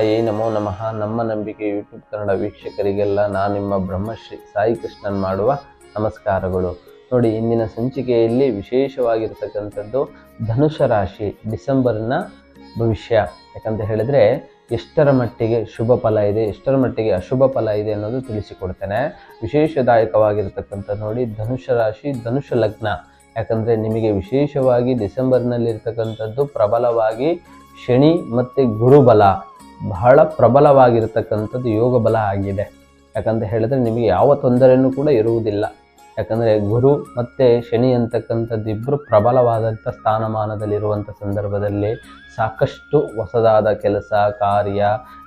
ಶಿವಾಯೇ ನಮೋ ನಮಃ. ನಮ್ಮ ನಂಬಿಕೆ ಯೂಟ್ಯೂಬ್ ಕನ್ನಡ ವೀಕ್ಷಕರಿಗೆಲ್ಲ ನಾನು ನಿಮ್ಮ ಬ್ರಹ್ಮಶ್ರೀ ಸಾಯಿ ಕೃಷ್ಣನ್ ಮಾಡುವ ನಮಸ್ಕಾರಗಳು. ನೋಡಿ, ಇಂದಿನ ಸಂಚಿಕೆಯಲ್ಲಿ ವಿಶೇಷವಾಗಿರ್ತಕ್ಕಂಥದ್ದು ಧನುಷ ರಾಶಿ ಡಿಸೆಂಬರ್ನ ಭವಿಷ್ಯ. ಯಾಕಂತ ಹೇಳಿದ್ರೆ, ಎಷ್ಟರ ಮಟ್ಟಿಗೆ ಶುಭ ಫಲ ಇದೆ, ಎಷ್ಟರ ಮಟ್ಟಿಗೆ ಅಶುಭ ಫಲ ಇದೆ ಅನ್ನೋದು ತಿಳಿಸಿಕೊಡ್ತೇನೆ. ವಿಶೇಷದಾಯಕವಾಗಿರ್ತಕ್ಕಂಥ ನೋಡಿ, ಧನುಷ ರಾಶಿ, ಧನುಷ ಲಗ್ನ. ಯಾಕಂದರೆ, ನಿಮಗೆ ವಿಶೇಷವಾಗಿ ಡಿಸೆಂಬರ್ನಲ್ಲಿರ್ತಕ್ಕಂಥದ್ದು ಪ್ರಬಲವಾಗಿ ಶನಿ ಮತ್ತು ಗುರುಬಲ. ಬಹಳ ಪ್ರಬಲವಾಗಿರ್ತಕ್ಕಂಥದ್ದು ಯೋಗ ಬಲ ಆಗಿದೆ. ಯಾಕಂತ ಹೇಳಿದ್ರೆ ನಿಮಗೆ ಯಾವ ತೊಂದರೆಯೂ ಕೂಡ ಇರುವುದಿಲ್ಲ. ಯಾಕಂದರೆ ಗುರು ಮತ್ತು ಶನಿ ಅಂತಕ್ಕಂಥದ್ದು ಇಬ್ಬರು ಪ್ರಬಲವಾದಂಥ ಸ್ಥಾನಮಾನದಲ್ಲಿರುವಂಥ ಸಂದರ್ಭದಲ್ಲಿ ಸಾಕಷ್ಟು ಹೊಸದಾದ ಕೆಲಸ, ಕಾರ್ಯ,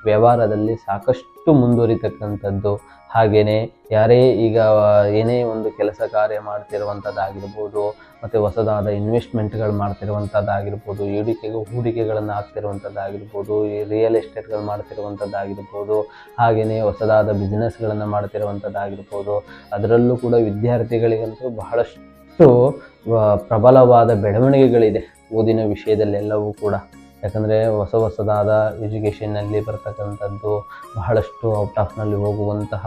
ವ್ಯವಹಾರದಲ್ಲಿ ಸಾಕಷ್ಟು ಮುಂದುವರಿತಕ್ಕಂಥದ್ದು. ಹಾಗೆಯೇ ಯಾರೇ ಈಗ ಏನೇ ಒಂದು ಕೆಲಸ ಕಾರ್ಯ ಮಾಡ್ತಿರುವಂಥದ್ದಾಗಿರ್ಬೋದು, ಮತ್ತು ಹೊಸದಾದ ಇನ್ವೆಸ್ಟ್ಮೆಂಟ್ಗಳು ಮಾಡ್ತಿರುವಂಥದ್ದಾಗಿರ್ಬೋದು ಹೂಡಿಕೆಗೆ ಹೂಡಿಕೆಗಳನ್ನು ಹಾಕ್ತಿರುವಂಥದ್ದಾಗಿರ್ಬೋದು ಈ ರಿಯಲ್ ಎಸ್ಟೇಟ್ಗಳು ಮಾಡ್ತಿರುವಂಥದ್ದಾಗಿರ್ಬೋದು ಹಾಗೆಯೇ ಹೊಸದಾದ ಬಿಸ್ನೆಸ್ಗಳನ್ನು ಮಾಡ್ತಿರುವಂಥದ್ದಾಗಿರ್ಬೋದು, ಅದರಲ್ಲೂ ಕೂಡ ವಿದ್ಯಾರ್ಥಿಗಳಿಗಂತೂ ಬಹಳಷ್ಟು ಪ್ರಬಲವಾದ ಬೆಳವಣಿಗೆಗಳಿದೆ ಓದಿನ ವಿಷಯದಲ್ಲೆಲ್ಲವೂ ಕೂಡ. ಯಾಕಂದರೆ ಹೊಸ ಹೊಸದಾದ ಎಜುಕೇಷನ್ನಲ್ಲಿ ಬರ್ತಕ್ಕಂಥದ್ದು ಬಹಳಷ್ಟು ಔಟ್ ಆಫ್ನಲ್ಲಿ ಹೋಗುವಂತಹ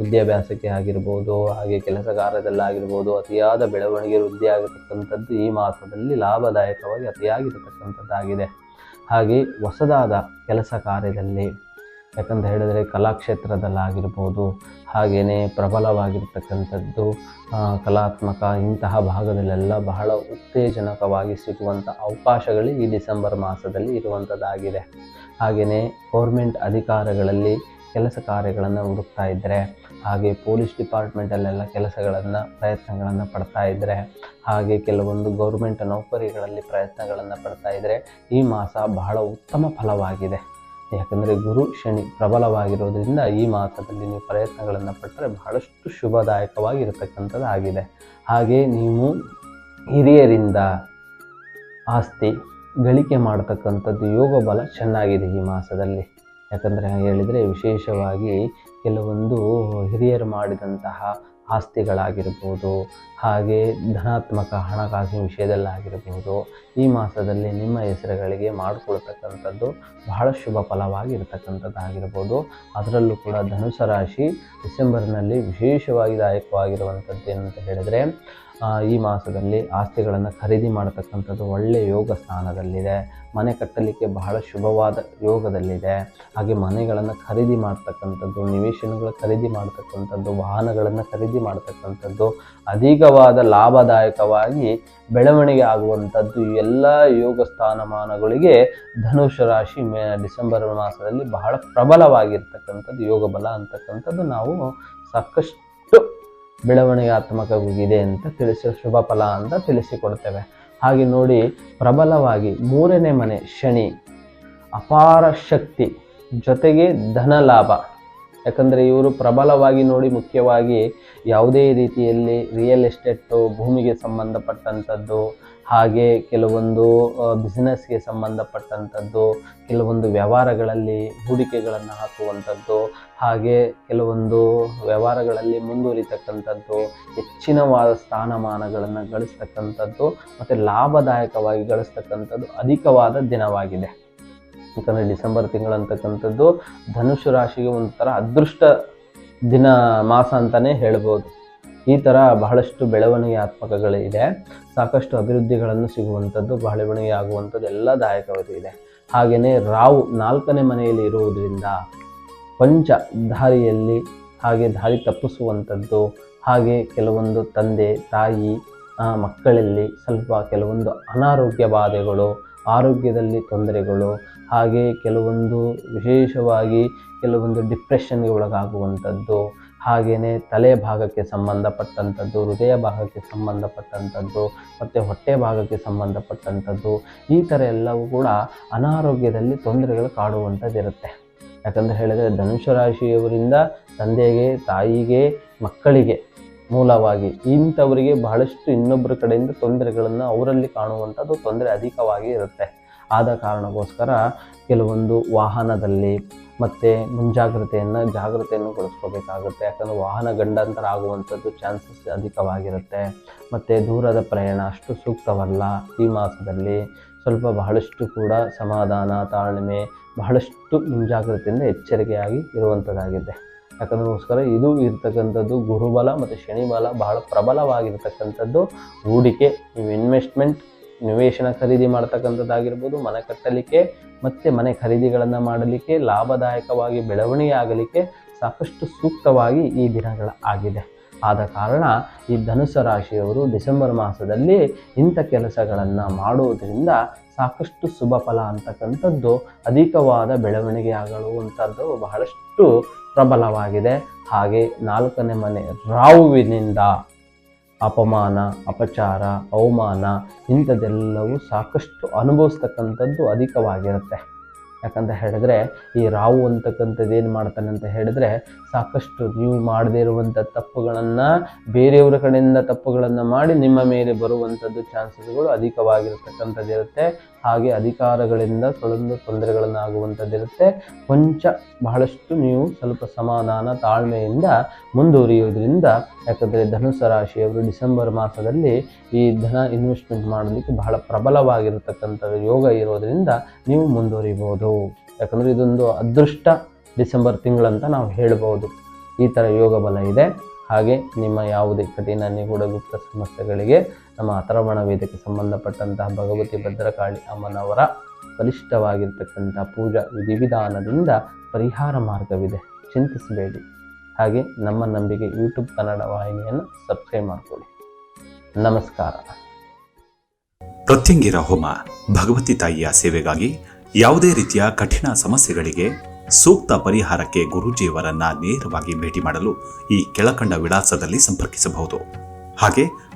ವಿದ್ಯಾಭ್ಯಾಸಕ್ಕೆ ಆಗಿರ್ಬೋದು, ಹಾಗೆ ಕೆಲಸಗಾರದಲ್ಲಾಗಿರ್ಬೋದು ಅತಿಯಾದ ಬೆಳವಣಿಗೆ ವೃದ್ಧಿ ಆಗಿರ್ತಕ್ಕಂಥದ್ದು ಈ ಮಾಸದಲ್ಲಿ ಲಾಭದಾಯಕವಾಗಿ ಅತಿಯಾಗಿರತಕ್ಕಂಥದ್ದಾಗಿದೆ. ಹಾಗೆ ಹೊಸದಾದ ಕೆಲಸ ಕಾರ್ಯದಲ್ಲಿ, ಯಾಕಂತ ಹೇಳಿದರೆ ಕಲಾಕ್ಷೇತ್ರದಲ್ಲಾಗಿರ್ಬೋದು ಹಾಗೆಯೇ ಪ್ರಬಲವಾಗಿರ್ತಕ್ಕಂಥದ್ದು ಕಲಾತ್ಮಕ ಇಂತಹ ಭಾಗದಲ್ಲೆಲ್ಲ ಬಹಳ ಉತ್ತೇಜನಕವಾಗಿ ಸಿಗುವಂಥ ಅವಕಾಶಗಳು ಈ ಡಿಸೆಂಬರ್ ಮಾಸದಲ್ಲಿ ಇರುವಂಥದ್ದಾಗಿದೆ. ಹಾಗೆಯೇ ಗೌರ್ಮೆಂಟ್ ಅಧಿಕಾರಗಳಲ್ಲಿ ಕೆಲಸ ಕಾರ್ಯಗಳನ್ನು ಹುಡುಕ್ತಾ ಇದ್ದರೆ ಹಾಗೆ ಪೊಲೀಸ್ ಡಿಪಾರ್ಟ್ಮೆಂಟಲ್ಲೆಲ್ಲ ಕೆಲಸಗಳನ್ನು, ಪ್ರಯತ್ನಗಳನ್ನು ಪಡ್ತಾ ಇದ್ದರೆ ಹಾಗೆ ಕೆಲವೊಂದು ಗೌರ್ಮೆಂಟ್ ನೌಕರಿಗಳಲ್ಲಿ ಪ್ರಯತ್ನಗಳನ್ನು ಪಡ್ತಾ ಇದ್ದರೆ ಈ ಮಾಸ ಬಹಳ ಉತ್ತಮ ಫಲವಾಗಿದೆ. ಯಾಕಂದರೆ ಗುರು ಶನಿ ಪ್ರಬಲವಾಗಿರೋದ್ರಿಂದ ಈ ಮಾಸದಲ್ಲಿ ನೀವು ಪ್ರಯತ್ನಗಳನ್ನು ಪಟ್ಟರೆ ಬಹಳಷ್ಟು ಶುಭದಾಯಕವಾಗಿರತಕ್ಕಂಥದ್ದಾಗಿದೆ ಹಾಗೆ ನೀವು ಹಿರಿಯರಿಂದ ಆಸ್ತಿ ಗಳಿಕೆ ಮಾಡತಕ್ಕಂಥದ್ದು ಯೋಗ ಬಲ ಚೆನ್ನಾಗಿದೆ ಈ ಮಾಸದಲ್ಲಿ. ಯಾಕಂದರೆ ಹೇಳಿದರೆ ವಿಶೇಷವಾಗಿ ಕೆಲವೊಂದು ಹಿರಿಯರು ಮಾಡಿದಂತಹ ಆಸ್ತಿಗಳಾಗಿರ್ಬೋದು, ಹಾಗೆ ಧನಾತ್ಮಕ ಹಣಕಾಸಿನ ವಿಷಯದಲ್ಲಾಗಿರ್ಬೋದು, ಈ ಮಾಸದಲ್ಲಿ ನಿಮ್ಮ ಹೆಸರುಗಳಿಗೆ ಮಾಡಿಕೊಳ್ತಕ್ಕಂಥದ್ದು ಬಹಳ ಶುಭ ಫಲವಾಗಿರ್ತಕ್ಕಂಥದ್ದಾಗಿರ್ಬೋದು. ಅದರಲ್ಲೂ ಕೂಡ ಧನುಸ ರಾಶಿ ಡಿಸೆಂಬರ್ನಲ್ಲಿ ವಿಶೇಷವಾಗಿ ದಾಯಕವಾಗಿರುವಂಥದ್ದು ಏನಂತ ಹೇಳಿದರೆ ಈ ಮಾಸದಲ್ಲಿ ಆಸ್ತಿಗಳನ್ನು ಖರೀದಿ ಮಾಡತಕ್ಕಂಥದ್ದು ಒಳ್ಳೆಯ ಯೋಗ ಸ್ಥಾನದಲ್ಲಿದೆ. ಮನೆ ಕಟ್ಟಲಿಕ್ಕೆ ಬಹಳ ಶುಭವಾದ ಯೋಗದಲ್ಲಿದೆ. ಹಾಗೆ ಮನೆಗಳನ್ನು ಖರೀದಿ ಮಾಡ್ತಕ್ಕಂಥದ್ದು, ನಿವೇಶನಗಳು ಖರೀದಿ ಮಾಡ್ತಕ್ಕಂಥದ್ದು, ವಾಹನಗಳನ್ನು ಖರೀದಿ ಮಾಡ್ತಕ್ಕಂಥದ್ದು ಅಧಿಕವಾದ ಲಾಭದಾಯಕವಾಗಿ ಬೆಳವಣಿಗೆ ಆಗುವಂಥದ್ದು ಎಲ್ಲ ಯೋಗ ಸ್ಥಾನಮಾನಗಳಿಗೆ ಧನುಷ ರಾಶಿ ಮೇ, ಡಿಸೆಂಬರ್ ಮಾಸದಲ್ಲಿ ಬಹಳ ಪ್ರಬಲವಾಗಿರ್ತಕ್ಕಂಥದ್ದು ಯೋಗ ಬಲ ಅಂತಕ್ಕಂಥದ್ದು ನಾವು ಸಾಕಷ್ಟು ಬೆಳವಣಿಗಾತ್ಮಕವಾಗಿದೆ ಅಂತ ತಿಳಿಸಿ ಶುಭ ಫಲ ಅಂತ ತಿಳಿಸಿಕೊಡ್ತೇವೆ. ಹಾಗೆ ನೋಡಿ, ಪ್ರಬಲವಾಗಿ ಮೂರನೇ ಮನೆ ಶನಿ, ಅಪಾರ ಶಕ್ತಿ, ಜೊತೆಗೆ ಧನ ಲಾಭ. ಯಾಕಂದರೆ ಇವರು ಪ್ರಬಲವಾಗಿ ನೋಡಿ ಮುಖ್ಯವಾಗಿ ಯಾವುದೇ ರೀತಿಯಲ್ಲಿ ರಿಯಲ್ ಎಸ್ಟೇಟು ಭೂಮಿಗೆ ಸಂಬಂಧಪಟ್ಟಂಥದ್ದು, ಹಾಗೆ ಕೆಲವೊಂದು ಬಿಸ್ನೆಸ್ಗೆ ಸಂಬಂಧಪಟ್ಟಂಥದ್ದು, ಕೆಲವೊಂದು ವ್ಯವಹಾರಗಳಲ್ಲಿ ಹೂಡಿಕೆಗಳನ್ನು ಹಾಕುವಂಥದ್ದು ಹಾಗೆ ಕೆಲವೊಂದು ವ್ಯವಹಾರಗಳಲ್ಲಿ ಮುಂದುವರಿತಕ್ಕಂಥದ್ದು, ಹೆಚ್ಚಿನವಾದ ಸ್ಥಾನಮಾನಗಳನ್ನು ಗಳಿಸ್ತಕ್ಕಂಥದ್ದು ಮತ್ತು ಲಾಭದಾಯಕವಾಗಿ ಗಳಿಸ್ತಕ್ಕಂಥದ್ದು ಅಧಿಕವಾದ ದಿನವಾಗಿದೆ. ಯಾಕಂದರೆ ಡಿಸೆಂಬರ್ ತಿಂಗಳು ಅಂತಕ್ಕಂಥದ್ದು ಧನುಷು ರಾಶಿಗೆ ಒಂಥರ ಅದೃಷ್ಟ ದಿನ ಮಾಸ ಅಂತಲೇ ಹೇಳ್ಬೋದು. ಈ ಥರ ಬಹಳಷ್ಟು ಬೆಳವಣಿಗೆಯಾತ್ಮಕಗಳಿದೆ. ಸಾಕಷ್ಟು ಅಭಿವೃದ್ಧಿಗಳನ್ನು ಸಿಗುವಂಥದ್ದು ಬೆಳವಣಿಗೆ ಆಗುವಂಥದ್ದು ಎಲ್ಲ ದಾಯಕವಾಗಿದೆ. ಹಾಗೆಯೇ ರಾವು ನಾಲ್ಕನೇ ಮನೆಯಲ್ಲಿ ಇರುವುದರಿಂದ ಪಂಚ ದಾರಿಯಲ್ಲಿ ಹಾಗೆ ದಾರಿ ತಪ್ಪಿಸುವಂಥದ್ದು. ಹಾಗೆ ಕೆಲವೊಂದು ತಂದೆ, ತಾಯಿ ಮಕ್ಕಳಲ್ಲಿ ಸ್ವಲ್ಪ ಕೆಲವೊಂದು ಅನಾರೋಗ್ಯ ಬಾಧೆಗಳು, ಆರೋಗ್ಯದಲ್ಲಿ ತೊಂದರೆಗಳು, ಹಾಗೆ ಕೆಲವೊಂದು ವಿಶೇಷವಾಗಿ ಕೆಲವೊಂದು ಡಿಪ್ರೆಷನ್ಗೆ ಒಳಗಾಗುವಂಥದ್ದು. ಹಾಗೆಯೇ ತಲೆ ಭಾಗಕ್ಕೆ ಸಂಬಂಧಪಟ್ಟಂಥದ್ದು, ಹೃದಯ ಭಾಗಕ್ಕೆ ಸಂಬಂಧಪಟ್ಟಂಥದ್ದು, ಮತ್ತು ಹೊಟ್ಟೆ ಭಾಗಕ್ಕೆ ಸಂಬಂಧಪಟ್ಟಂಥದ್ದು, ಈ ಥರ ಎಲ್ಲವೂ ಕೂಡ ಅನಾರೋಗ್ಯದಲ್ಲಿ ತೊಂದರೆಗಳು ಕಾಡುವಂಥದ್ದಿರುತ್ತೆ. ಯಾಕಂದರೆ ಹೇಳಿದರೆ ಧನುಷ ರಾಶಿಯವರಿಂದ ತಂದೆಗೆ, ತಾಯಿಗೆ, ಮಕ್ಕಳಿಗೆ ಮೂಲವಾಗಿ ಇಂಥವರಿಗೆ ಬಹಳಷ್ಟು ಇನ್ನೊಬ್ಬರ ಕಡೆಯಿಂದ ತೊಂದರೆಗಳನ್ನು ಅವರಲ್ಲಿ ಕಾಣುವಂಥದ್ದು ತೊಂದರೆ ಅಧಿಕವಾಗಿ ಇರುತ್ತೆ. ಆದ ಕಾರಣಕ್ಕೋಸ್ಕರ ಕೆಲವೊಂದು ವಾಹನದಲ್ಲಿ ಮತ್ತು ಮುಂಜಾಗ್ರತೆಯನ್ನು ಜಾಗ್ರತೆಯನ್ನು ಗೊಳಿಸ್ಕೋಬೇಕಾಗುತ್ತೆ ಯಾಕಂದರೆ ವಾಹನ ಗಂಡಾಂತರ ಆಗುವಂಥದ್ದು ಚಾನ್ಸಸ್ ಅಧಿಕವಾಗಿರುತ್ತೆ. ಮತ್ತು ದೂರದ ಪ್ರಯಾಣ ಅಷ್ಟು ಸೂಕ್ತವಲ್ಲ ಈ ಮಾಸದಲ್ಲಿ. ಸ್ವಲ್ಪ ಬಹಳಷ್ಟು ಕೂಡ ಸಮಾಧಾನ, ತಾಳ್ಮೆ, ಬಹಳಷ್ಟು ಮುಂಜಾಗ್ರತೆಯಿಂದ ಎಚ್ಚರಿಕೆಯಾಗಿ ಇರುವಂಥದ್ದಾಗಿದೆ. ಯಾಕಂದ್ರೆಗೋಸ್ಕರ ಇದು ಇರ್ತಕ್ಕಂಥದ್ದು ಗುರುಬಲ ಮತ್ತು ಶನಿಬಲ ಬಹಳ ಪ್ರಬಲವಾಗಿರ್ತಕ್ಕಂಥದ್ದು ಹೂಡಿಕೆ ನೀವು ಇನ್ವೆಸ್ಟ್ಮೆಂಟ್ ನಿವೇಶನ ಖರೀದಿ ಮಾಡ್ತಕ್ಕಂಥದ್ದಾಗಿರ್ಬೋದು, ಮನೆ ಕಟ್ಟಲಿಕ್ಕೆ ಮತ್ತು ಮನೆ ಖರೀದಿಗಳನ್ನು ಮಾಡಲಿಕ್ಕೆ ಲಾಭದಾಯಕವಾಗಿ ಬೆಳವಣಿಗೆ ಆಗಲಿಕ್ಕೆ ಸಾಕಷ್ಟು ಸೂಕ್ತವಾಗಿ ಈ ದಿನಗಳ ಆಗಿದೆ. ಆದ ಕಾರಣ ಈ ಧನುಸ ರಾಶಿಯವರು ಡಿಸೆಂಬರ್ ಮಾಸದಲ್ಲಿ ಇಂಥ ಕೆಲಸಗಳನ್ನು ಮಾಡುವುದರಿಂದ ಸಾಕಷ್ಟು ಶುಭ ಫಲ ಅಂತಕ್ಕಂಥದ್ದು ಅಧಿಕವಾದ ಬೆಳವಣಿಗೆ ಆಗಲುವಂಥದ್ದು ಬಹಳಷ್ಟು ಪ್ರಬಲವಾಗಿದೆ. ಹಾಗೆ ನಾಲ್ಕನೇ ಮನೆ ರಾಹುವಿನಿಂದ ಅಪಮಾನ, ಅಪಚಾರ, ಅವಮಾನ ಇಂಥದ್ದೆಲ್ಲವೂ ಸಾಕಷ್ಟು ಅನುಭವಿಸ್ತಕ್ಕಂಥದ್ದು ಅಧಿಕವಾಗಿರುತ್ತೆ. ಯಾಕಂತ ಹೇಳಿದ್ರೆ ಈ ರಾವು ಅಂತಕ್ಕಂಥದ್ದು ಏನು ಮಾಡ್ತಾನೆ ಅಂತ ಹೇಳಿದ್ರೆ ಸಾಕಷ್ಟು ನೀವು ಮಾಡದೇ ಇರುವಂಥ ತಪ್ಪುಗಳನ್ನು ಬೇರೆಯವರ ಕಡೆಯಿಂದ ತಪ್ಪುಗಳನ್ನು ಮಾಡಿ ನಿಮ್ಮ ಮೇಲೆ ಬರುವಂಥದ್ದು ಚಾನ್ಸಸ್ಗಳು ಅಧಿಕವಾಗಿರ್ತಕ್ಕಂಥದ್ದು ಇರುತ್ತೆ ಹಾಗೆ ಅಧಿಕಾರಗಳಿಂದ ತೊಳೆದು ತೊಂದರೆಗಳನ್ನಾಗುವಂಥದ್ದಿರುತ್ತೆ. ಕೊಂಚ ಬಹಳಷ್ಟು ನೀವು ಸ್ವಲ್ಪ ಸಮಾಧಾನ, ತಾಳ್ಮೆಯಿಂದ ಮುಂದುವರಿಯೋದ್ರಿಂದ ಯಾಕಂದರೆ ಧನುಸ ರಾಶಿಯವರು ಡಿಸೆಂಬರ್ ಮಾಸದಲ್ಲಿ ಈ ಧನ ಇನ್ವೆಸ್ಟ್ಮೆಂಟ್ ಮಾಡಲಿಕ್ಕೆ ಬಹಳ ಪ್ರಬಲವಾಗಿರತಕ್ಕಂಥ ಯೋಗ ಇರೋದರಿಂದ ನೀವು ಮುಂದುವರಿಬೋದು. ಯಾಕಂದರೆ ಇದೊಂದು ಅದೃಷ್ಟ ಡಿಸೆಂಬರ್ ತಿಂಗಳಂತ ನಾವು ಹೇಳ್ಬೋದು. ಈ ಥರ ಯೋಗ ಬಲ ಇದೆ. ಹಾಗೆ ನಿಮ್ಮ ಯಾವುದೇ ಕಠಿಣ, ನಿಗೂಢ, ಗುಪ್ತ ಸಮಸ್ಯೆಗಳಿಗೆ ನಮ್ಮ ಅಥರ್ವಣ ವೇದಕ್ಕೆ ಸಂಬಂಧಪಟ್ಟಂತಹ ಭಗವತಿ ಭದ್ರಕಾಳಿ ಅಮ್ಮನವರ ಬಲಿಷ್ಠವಾಗಿರ್ತಕ್ಕಂಥ ಪೂಜಾ ವಿಧಿವಿಧಾನದಿಂದ ಪರಿಹಾರ ಮಾರ್ಗವಿದೆ. ಚಿಂತಿಸಬೇಡಿ. ಹಾಗೆ ನಮ್ಮ ನಂಬಿಕೆ ಯೂಟ್ಯೂಬ್ ಕನ್ನಡ ವಾಹಿನಿಯನ್ನು ಸಬ್ಸ್ಕ್ರೈಬ್ ಮಾಡಿಕೊಳ್ಳಿ. ನಮಸ್ಕಾರ. ಪ್ರತ್ಯಂಗಿರ ಹೋಮ ಭಗವತಿ ತಾಯಿಯ ಸೇವೆಗಾಗಿ ಯಾವುದೇ ರೀತಿಯ ಕಠಿಣ ಸಮಸ್ಯೆಗಳಿಗೆ ಸೂಕ್ತ ಪರಿಹಾರಕ್ಕೆ ಗುರುಜಿಯವರನ್ನ ನೇರವಾಗಿ ಭೇಟಿ ಮಾಡಲು ಈ ಕೆಳಕಂಡ ವಿಳಾಸದಲ್ಲಿ ಸಂಪರ್ಕಿಸಬಹುದು. ಹಾಗೆ